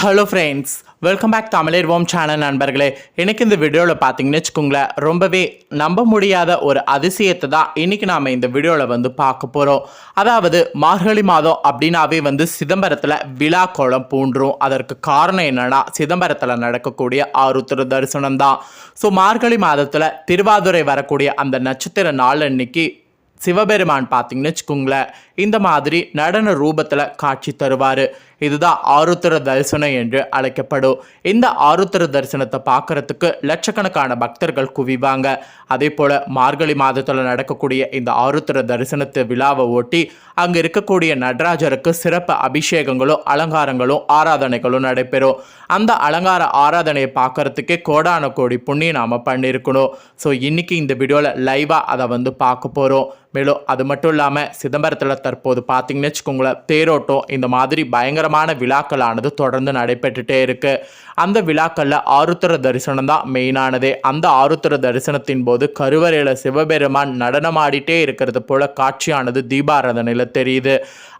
Hello friends welcome back தமிழர்வோம் channel நண்பர்களே. எனக்கு இந்த வீடியோவில் பார்த்தீங்கன்னு வச்சுக்கோங்களேன் ரொம்பவே நம்ப முடியாத ஒரு அதிசயத்தை தான் இன்றைக்கி நாம் இந்த வீடியோவில் வந்து பார்க்க போகிறோம் அதாவது மார்கழி மாதம் அப்படின்னாவே வந்து சிதம்பரத்தில் விழா கோலம் பூன்றும் அதற்கு காரணம் என்னென்னா சிதம்பரத்தில் நடக்கக்கூடிய ஆருத்திர தரிசனம் தான் ஸோ மார்கழி மாதத்தில் திருவாதுரை வரக்கூடிய அந்த நட்சத்திர நாள் அன்னைக்கு சிவபெருமான் பார்த்தீங்கன்னு வச்சுக்கோங்களேன் இந்த மாதிரி நடன ரூபத்தில் காட்சி தருவார். இதுதான் ஆருத்திர தரிசனம் என்று அழைக்கப்படும். இந்த ஆருத்திர தரிசனத்தை பார்க்கறதுக்கு லட்சக்கணக்கான பக்தர்கள் குவிவாங்க. அதே போல் மார்கழி மாதத்தில் நடக்கக்கூடிய இந்த ஆருத்திர தரிசனத்து விழாவை ஒட்டி அங்கே இருக்கக்கூடிய நடராஜருக்கு சிறப்பு அபிஷேகங்களும் அலங்காரங்களும் ஆராதனைகளும் நடைபெறும். அந்த அலங்கார ஆராதனையை பார்க்கறதுக்கே கோடான கோடி புண்ணியம் நாம் பண்ணியிருக்கணும் ஸோ இன்னைக்கு இந்த வீடியோவில் லைவாக அதை வந்து பார்க்க போகிறோம் மேலும் அது மட்டும் இல்லாமல் சிதம்பரத்தில் தற்போது பார்த்தீங்கன்னு வச்சுக்கோங்களேன் தேரோட்டம் இந்த மாதிரி பயங்கரமான விழாக்களானது தொடர்ந்து நடைபெற்றுட்டே இருக்கு. அந்த விழாக்களில் ஆருத்திர தரிசனம் தான் மெயினானதே அந்த ஆருத்திர தரிசனத்தின் போது கருவறையில் சிவபெருமான் நடனமாடிட்டே இருக்கிறது போல காட்சியானது தீபாராதனையில் தெரியுது.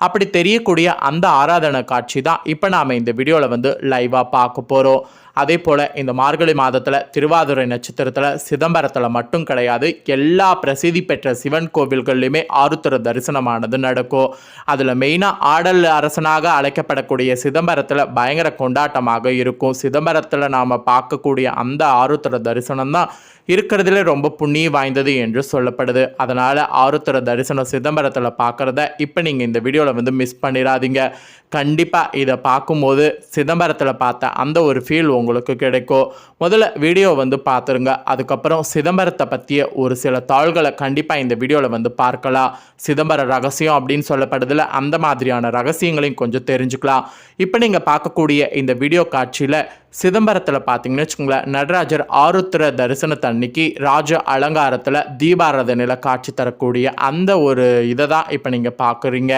அப்படி தெரியக்கூடிய அந்த ஆராதனை காட்சி தான் இப்போ நாம் இந்த வீடியோவில் வந்து லைவாக பார்க்க போகிறோம் அதே போல் இந்த மார்கழி மாதத்தில் திருவாதுரை நட்சத்திரத்தில் சிதம்பரத்தில் மட்டும் கிடையாது எல்லா பிரசித்தி பெற்ற சிவன் கோவில்கள்லையுமே ஆருத்திர தரிசனமானது நடக்கும். அதில் மெயினாக ஆடல் அரசனாக அழைக்கப்படக்கூடிய சிதம்பரத்தில் பயங்கர கொண்டாட்டமாக இருக்கும். சிதம்பரத்தில் நாம் பார்க்கக்கூடிய அந்த ஆருத்திர தரிசனம் தான் இருக்கிறதுல ரொம்ப புண்ணியம் வாய்ந்தது என்று சொல்லப்படுது. அதனால் ஆருத்திர தரிசனம் சிதம்பரத்தில் பார்க்குறத இப்போ நீங்கள் இந்த வீடியோவில் வந்து மிஸ் பண்ணிடாதீங்க கண்டிப்பாக இதை பார்க்கும்போது சிதம்பரத்தில் பார்த்த அந்த ஒரு ஃபீல் உங்களுக்கு கிடைக்கும். முதல்ல வீடியோ வந்து பார்த்துருங்க. அதுக்கப்புறம் சிதம்பரத்தை பற்றிய ஒரு சில தாள்களை கண்டிப்பாக இந்த வீடியோவில் வந்து பார்க்கலாம். சிதம்பர ரகசியம் அப்படின்னு சொல்லப்படுதில் அந்த மாதிரியான ரகசியங்களையும் கொஞ்சம் தெரிஞ்சுக்கலாம். இப்போ நீங்கள் பார்க்கக்கூடிய இந்த வீடியோ காட்சியில் சிதம்பரத்தில் பார்த்தீங்கன்னு வச்சுக்கோங்களேன் நடராஜர் ஆருத்திர தரிசனத்தன்னைக்கு ராஜ அலங்காரத்தில் தீபாராதனையில் காட்சி தரக்கூடிய அந்த ஒரு இதை தான் இப்போ நீங்கள் பார்க்குறீங்க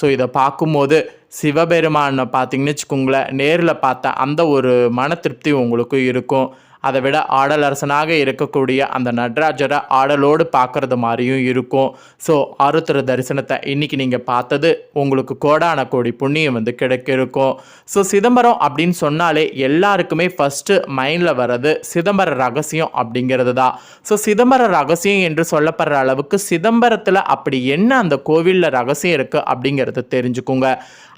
ஸோ இதை பார்க்கும்போது சிவபெருமானை பார்த்தீங்கன்னு வச்சுக்கோங்களேன் நேரில் பார்த்த அந்த ஒரு மன திருப்தி உங்களுக்கு இருக்கும். அதை விட ஆடல் அரசனாக இருக்கக்கூடிய அந்த நடராஜரை ஆடலோடு பார்க்குறது மாதிரியும் இருக்கும். ஸோ ஆருத்திர தரிசனத்தை இன்னைக்கு நீங்கள் பார்த்தது உங்களுக்கு கோடான கோடி புண்ணியம் வந்து கிடைக்க இருக்கும் ஸோ சிதம்பரம் அப்படின்னு சொன்னாலே எல்லாருக்குமே ஃபஸ்ட்டு மைண்டில் வர்றது சிதம்பர ரகசியம் அப்படிங்கிறது தான். ஸோ சிதம்பர ரகசியம் என்று சொல்லப்படுற அளவுக்கு சிதம்பரத்தில் அப்படி என்ன அந்த கோவிலில் ரகசியம் இருக்குது அப்படிங்கிறத தெரிஞ்சுக்குங்க.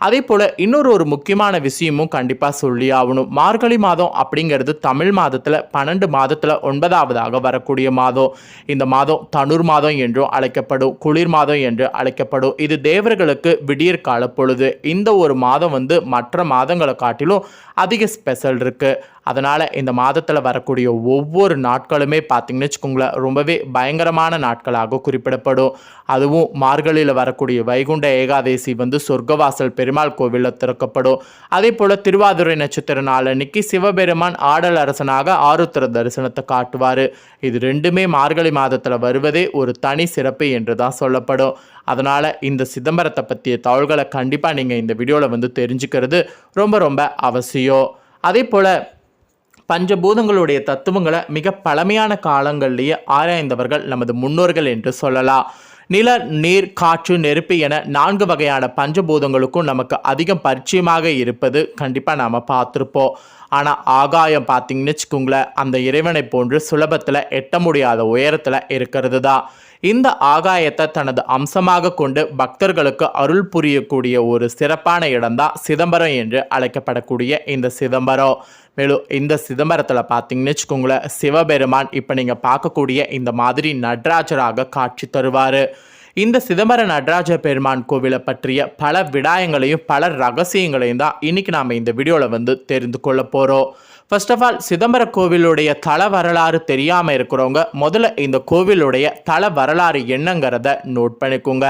அதே போல் இன்னொரு ஒரு முக்கியமான விஷயமும் கண்டிப்பாக சொல்லி ஆகணும். மார்கழி மாதம் அப்படிங்கிறது தமிழ் மாதத்தில் பன்னெண்டு மாதத்தில் ஒன்பதாவதாக வரக்கூடிய மாதம். இந்த மாதம் தனுர் மாதம் என்றும் அழைக்கப்படும் குளிர் மாதம் என்று அழைக்கப்படும். இது தேவர்களுக்கு விடியற் கால பொழுது. இந்த ஒரு மாதம் வந்து மற்ற மாதங்களை காட்டிலும் அதிக ஸ்பெஷல் இருக்குது அதனால் இந்த மாதத்தில் வரக்கூடிய ஒவ்வொரு நாட்களுமே பார்த்திங்கன்னு வச்சுக்கோங்களேன் ரொம்பவே பயங்கரமான நாட்களாக குறிப்பிடப்படும். அதுவும் மார்கழியில் வரக்கூடிய வைகுண்ட ஏகாதேசி வந்து சொர்க்கவாசல் பெருமாள் கோவிலில் திறக்கப்படும். அதே போல் திருவாதுரை நட்சத்திர நாள் அன்னைக்கு சிவபெருமான் ஆடல் அரசனாக ஆருத்திர தரிசனத்தை காட்டுவார். இது ரெண்டுமே மார்கழி மாதத்தில் வருவதே ஒரு தனி சிறப்பு என்று தான் சொல்லப்படும். அதனால் இந்த சிதம்பரத்தை பற்றிய தகவல்களை கண்டிப்பாக நீங்கள் இந்த வீடியோவில் வந்து தெரிஞ்சுக்கிறது ரொம்ப ரொம்ப அவசியம். அதே போல் பஞ்சபூதங்களுடைய தத்துவங்களை மிக பழமையான காலங்கள்லேயே ஆராய்ந்தவர்கள் நமது முன்னோர்கள் என்று சொல்லலாம். நில நீர் காற்று நெருப்பு என நான்கு வகையான பஞ்சபூதங்களுக்கும் நமக்கு அதிகம் பரிச்சயமாக இருப்பது கண்டிப்பாக நாம் பார்த்துருப்போம். ஆனால் ஆகாயம் பார்த்தீங்கன்னு வச்சுக்கோங்களேன் அந்த இறைவனை போன்று சுலபத்தில் எட்ட முடியாத உயரத்தில் இருக்கிறது தான் இந்த ஆகாயத்தை தனது அம்சமாக கொண்டு பக்தர்களுக்கு அருள் புரியக்கூடிய ஒரு சிறப்பான இடம்தான் சிதம்பரம் என்று அழைக்கப்படக்கூடிய இந்த சிதம்பரம். மேலும் இந்த சிதம்பரத்தில் பார்த்தீங்கன்னு வச்சுக்கோங்களேன் சிவபெருமான் இப்போ நீங்கள் பார்க்கக்கூடிய இந்த மாதிரி நடராஜராக காட்சி தருவார். இந்த சிதம்பர நடராஜ பெருமான் கோவிலை பற்றிய பல விடாயங்களையும் பல ரகசியங்களையும் தான் இன்னைக்கு நாம் இந்த வீடியோவில் வந்து தெரிந்து கொள்ள போகிறோம் ஃபர்ஸ்ட் ஆஃப் ஆல் சிதம்பர கோவிலுடைய தல வரலாறு தெரியாமல் இருக்கிறவங்க முதல்ல இந்த கோவிலுடைய தல வரலாறு என்னங்கிறத நோட் பண்ணிக்கோங்க.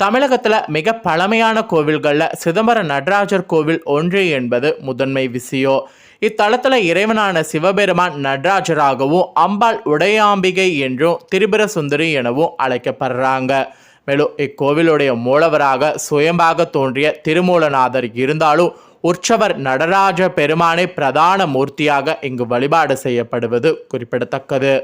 தமிழகத்தில் மிக பழமையான கோவில்களில் சிதம்பர நடராஜர் கோவில் ஒன்று என்பது முதன்மை விஷயம். இத்தலத்தில் இறைவனான சிவபெருமான் நடராஜராகவும் அம்பாள் உடையாம்பிகை என்றும் திரிபுர சுந்தரி எனவும் அழைக்கப்படுறாங்க. மேலும் இக்கோவிலுடைய மூலவராக சுயம்பாக தோன்றிய திருமூலநாதர் இருந்தாலும் உற்சவர் நடராஜ பெருமானை பிரதான மூர்த்தியாக இங்கு வழிபாடு செய்யப்படுவது குறிப்பிடத்தக்கது.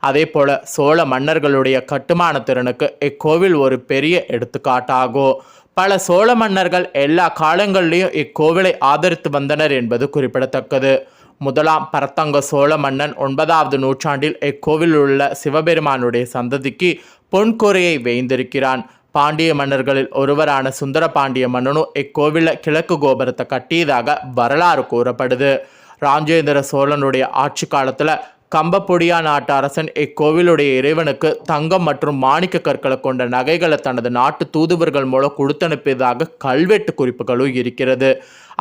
அதே போல சோழ மன்னர்களுடைய கட்டுமான திறனுக்கு இக்கோவில் ஒரு பெரிய எடுத்துக்காட்டாகும். பல சோழ மன்னர்கள் எல்லா காலங்களிலும் இக்கோவிலை ஆதரித்து வந்தனர் என்பது குறிப்பிடத்தக்கது. முதலாம் பரத்தங்க சோழ மன்னன் ஒன்பதாவது நூற்றாண்டில் இக்கோவில் உள்ள சிவபெருமானுடைய சந்ததிக்கு பொன்கொரையை வேய்ந்திருக்கிறான். பாண்டிய மன்னர்களில் ஒருவரான சுந்தர பாண்டிய மன்னனும் இக்கோவிலில் கிழக்கு கோபுரத்தை கட்டியதாக வரலாறு கூறப்படுது. ராஜேந்திர சோழனுடைய ஆட்சி காலத்தில் கம்பப்பொடியா நாட்டு அரசன் இக்கோவிலுடைய இறைவனுக்கு தங்கம் மற்றும் மாணிக்க கற்களை கொண்ட நகைகளை தனது நாட்டு தூதுவர்கள் மூலம் கொடுத்தனுப்பியதாக கல்வெட்டு குறிப்புகளும் இருக்கிறது.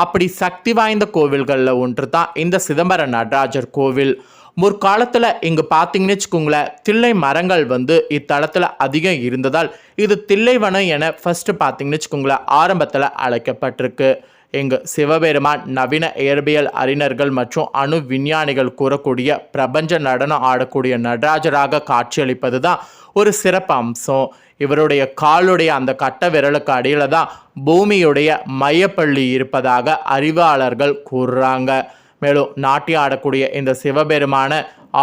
அப்படி சக்தி வாய்ந்த கோவில்களில் ஒன்று தான் இந்த சிதம்பர நடராஜர் கோவில். முற்காலத்தில் இங்கே பார்த்தீங்கன்னு வச்சுக்கோங்களேன் தில்லை மரங்கள் வந்து இத்தலத்தில் அதிகம் இருந்ததால் இது தில்லைவனம் என ஃபஸ்ட்டு பார்த்தீங்கன்னு வச்சுக்கோங்களேன் ஆரம்பத்தில் அழைக்கப்பட்டிருக்கு. இங்கு சிவபெருமான் நவீன இயற்பியல் அறிஞர்கள் மற்றும் அணு விஞ்ஞானிகள் கூறக்கூடிய பிரபஞ்ச நடனம் ஆடக்கூடிய நடராஜராக காட்சியளிப்பது தான் ஒரு சிறப்பு அம்சம். இவருடைய காலுடைய அந்த கட்ட விரலுக்கு அடியில் தான் பூமியுடைய மையப்பள்ளி இருப்பதாக அறிவாளர்கள் கூறுறாங்க. மேலும் நாட்டியம் ஆடக்கூடிய இந்த சிவபெருமான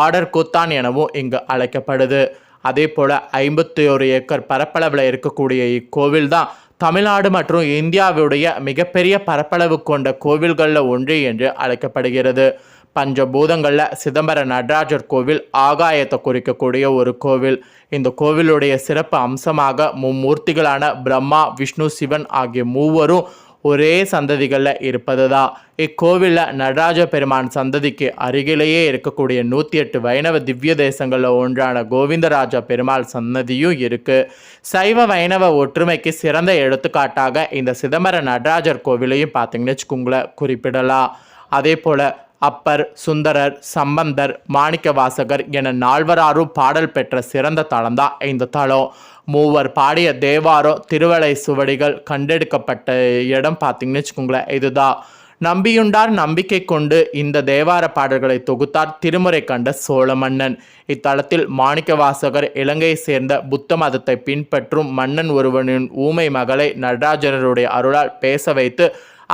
ஆடர் கூத்தான் எனவும் இங்கு அழைக்கப்படுது. அதே போல் ஐம்பத்தி ஒரு ஏக்கர் பரப்பளவில் இருக்கக்கூடிய இக்கோவில் தான் தமிழ்நாடு மற்றும் இந்தியாவுடைய மிகப்பெரிய பரப்பளவு கொண்ட கோவில்களில் ஒன்று என்று அழைக்கப்படுகிறது. பஞ்சபூதங்களில் சிதம்பர நடராஜர் கோவில் ஆகாயத்தை குறிக்கக்கூடிய ஒரு கோவில். இந்த கோவிலுடைய சிறப்பு அம்சமாக மும்மூர்த்திகளான பிரம்மா விஷ்ணு சிவன் ஆகிய மூவரும் ஒரே சந்ததிகளில் இருப்பது தான் இக்கோவிலில் நடராஜ பெருமான் சந்ததிக்கு அருகிலேயே இருக்கக்கூடிய நூற்றி எட்டு வைணவ திவ்ய தேசங்களில் ஒன்றான கோவிந்தராஜா பெருமாள் சன்னதியும் இருக்குது சைவ வைணவ ஒற்றுமைக்கு சிறந்த எடுத்துக்காட்டாக இந்த சிதம்பர நடராஜர் கோவிலையும் பார்த்தீங்கன்னு வச்சுக்கோங்களேன் குறிப்பிடலாம். அதே போல் அப்பர் சுந்தரர் சம்பந்தர் மாணிக்கவாசகர் என நால்வராரும் பாடல் பெற்ற சிறந்த தளம்தான் இந்த தளம். மூவர் பாடிய தேவாரம் திருவளை சுவடிகள் கண்டெடுக்கப்பட்ட இடம் பார்த்தீங்கன்னு வச்சுக்கோங்களேன் இதுதான். நம்பியுண்டார் நம்பிக்கை கொண்டு இந்த தேவார பாடல்களை தொகுத்தார் திருமுறை கண்ட சோழ மன்னன் இத்தலத்தில் மாணிக்கவாசகர் இலங்கையை சேர்ந்த புத்த மதத்தை பின்பற்றும் மன்னன் ஒருவனின் ஊமை மகளை நடராஜனருடைய அருளால் பேச வைத்து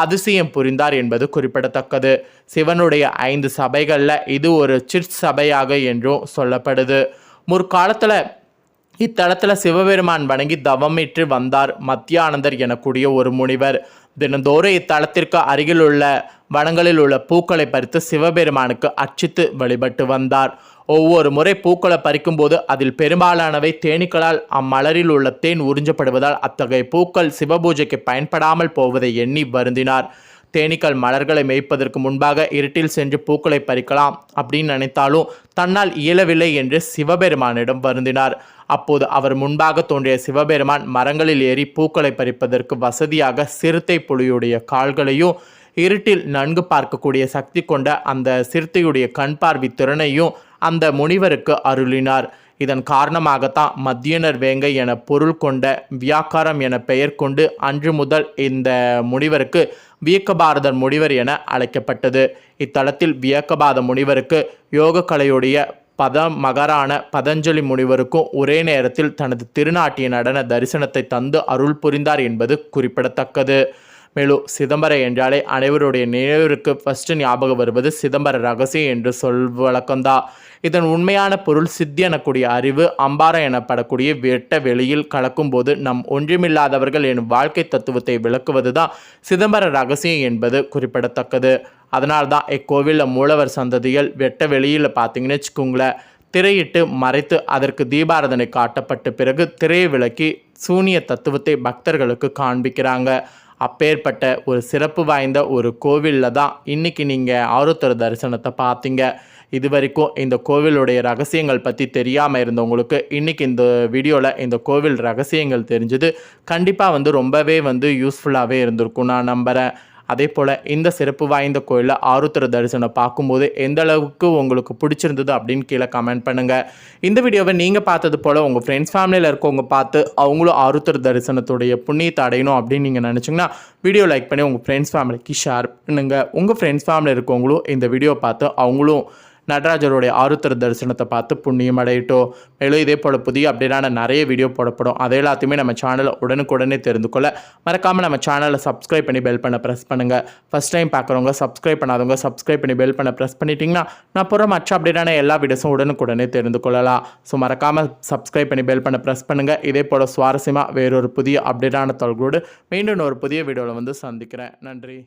அதிசயம் புரிந்தார் என்பது குறிப்பிடத்தக்கது. சிவனுடைய ஐந்து சபைகளில் இது ஒரு சிற்சபையாக என்றும் சொல்லப்படுது. முற்காலத்தில் இத்தலத்தில் சிவபெருமான் வணங்கி தவமிட்டு வந்தார் மத்தியானந்தர் எனக்கூடிய ஒரு முனிவர். தினந்தோறும் இத்தலத்திற்கு அருகில் உள்ள வனங்களில் உள்ள பூக்களை பறித்து சிவபெருமானுக்கு அர்ச்சித்து வழிபட்டு வந்தார். ஒவ்வொரு முறை பூக்களை பறிக்கும்போது அதில் பெரும்பாலானவை தேனீக்களால் அம்மலரில் உள்ள தேன் உறிஞ்சப்படுவதால் அத்தகைய பூக்கள் சிவபூஜைக்கு பயன்படாமல் போவதை எண்ணி வருந்தினார். தேனீக்கள் மலர்களை மேய்ப்பதற்கு முன்பாக இருட்டில் சென்று பூக்களை பறிக்கலாம் அப்படின்னு நினைத்தாலும் தன்னால் இயலவில்லை என்று சிவபெருமானிடம் வருந்தினார். அப்போது அவர் முன்பாக தோன்றிய சிவபெருமான் மரங்களில் ஏறி பூக்களை பறிப்பதற்கு வசதியாக சிறுத்தை புலியுடைய கால்களையும் இருட்டில் நன்கு பார்க்கக்கூடிய சக்தி கொண்ட அந்த சிறுத்தையுடைய கண் பார்வை திறனையும் அந்த முனிவருக்கு அருளினார். இதன் காரணமாகத்தான் மத்தியனர் வேங்கை என பொருள் கொண்ட வியாக்காரம் என பெயர் கொண்டு அன்று முதல் இந்த முனிவருக்கு வியக்கபாரதர் முனிவர் என அழைக்கப்பட்டது. இத்தலத்தில் வியக்கபாத முனிவருக்கு யோக கலையுடைய பத மகரான பதஞ்சலி முனிவருக்கும் ஒரே நேரத்தில் தனது திருநாட்டிய நடன தரிசனத்தை தந்து அருள் புரிந்தார் என்பது குறிப்பிடத்தக்கது. மேலும் சிதம்பரம் என்றாலே அனைவருடைய நினைவிற்கு ஃபஸ்ட்டு ஞாபகம் வருவது சிதம்பர ரகசியம் என்று சொல் வழக்கம்தான் இதன் உண்மையான பொருள் சித்தி எனக்கூடிய அறிவு அம்பாரம் எனப்படக்கூடிய வெட்ட வெளியில் கலக்கும்போது நம் ஒன்றுமில்லாதவர்கள் எனும் வாழ்க்கை தத்துவத்தை விளக்குவது தான் சிதம்பர ரகசியம் என்பது குறிப்பிடத்தக்கது. அதனால்தான் தான் இக்கோவிலில் மூலவர் சந்ததிகள் வெட்ட வெளியில் பார்த்தீங்கன்னு வச்சுக்கோங்களேன் திரையிட்டு மறைத்து அதற்கு தீபாரதனை காட்டப்பட்ட பிறகு திரையை விளக்கி சூனிய தத்துவத்தை பக்தர்களுக்கு காண்பிக்கிறாங்க. அப்பேற்பட்ட ஒரு சிறப்பு வாய்ந்த ஒரு கோவிலில் தான் இன்றைக்கி நீங்கள் ஆருத்தர் தரிசனத்தை பார்த்தீங்க. இது வரைக்கும் இந்த கோவிலுடைய ரகசியங்கள் பற்றி தெரியாமல் இருந்தவங்களுக்கு இன்றைக்கி இந்த வீடியோவில் இந்த கோவில் ரகசியங்கள் தெரிஞ்சது. கண்டிப்பாக வந்து ரொம்பவே வந்து யூஸ்ஃபுல்லாகவே இருந்திருக்கும் நான் நம்புகிறேன் அதே போல் இந்த சிறப்பு வாய்ந்த கோயிலில் ஆருத்ர தரிசனம் பார்க்கும்போது எந்த அளவுக்கு உங்களுக்கு பிடிச்சிருந்தது அப்படின்னு கீழே கமெண்ட் பண்ணுங்கள் இந்த வீடியோவை நீங்கள் பார்த்தது போல் உங்கள் ஃப்ரெண்ட்ஸ் ஃபேமிலியில் இருக்கவங்க பார்த்து அவங்களும் ஆருத்ர தரிசனத்துடைய புண்ணியத்தை அடையணும் அப்படின்னு நீங்கள் நினச்சிங்கன்னா வீடியோ லைக் பண்ணி உங்கள் ஃப்ரெண்ட்ஸ் ஃபேமிலிக்கு ஷேர் பண்ணுங்கள் உங்கள் ஃப்ரெண்ட்ஸ் ஃபேமிலியில் இருக்கவங்களும் இந்த வீடியோ பார்த்து அவங்களும் நடராஜருடைய ஆருத்தர் தரிசனத்தை பார்த்து புண்ணியம் அடையட்டும் மேலும் இதே போல் புதிய அப்டேட்டான நிறைய வீடியோ போடப்படும். அதை எல்லாத்தையுமே நம்ம சேனலை உடனுக்குடனே தெரிந்து கொள்ள. மறக்காமல் நம்ம சேனலை சப்ஸ்கிரைப் பண்ணி பெல் பண்ண ப்ரெஸ் பண்ணுங்கள் ஃபஸ்ட் டைம் பார்க்குறவங்க சப்ஸ்கிரைப் பண்ணாதவங்க சப்ஸ்கிரைப் பண்ணி பெல் பண்ண ப்ரெஸ் பண்ணிட்டீங்கன்னா நான் போகிற மற்ற அப்டேட்டான எல்லா வீடியோஸும் உடனுக்குடனே தெரிந்து கொள்ளலாம். ஸோ மறக்காமல் சப்ஸ்கிரைப் பண்ணி பெல் பண்ண ப்ரெஸ் பண்ணுங்கள் இதே போல் சுவாரஸ்யமாக வேறொரு புதிய அப்டேட்டான தொல்கோடு மீண்டும் ஒரு புதிய வீடியோவில் வந்து சந்திக்கிறேன். நன்றி.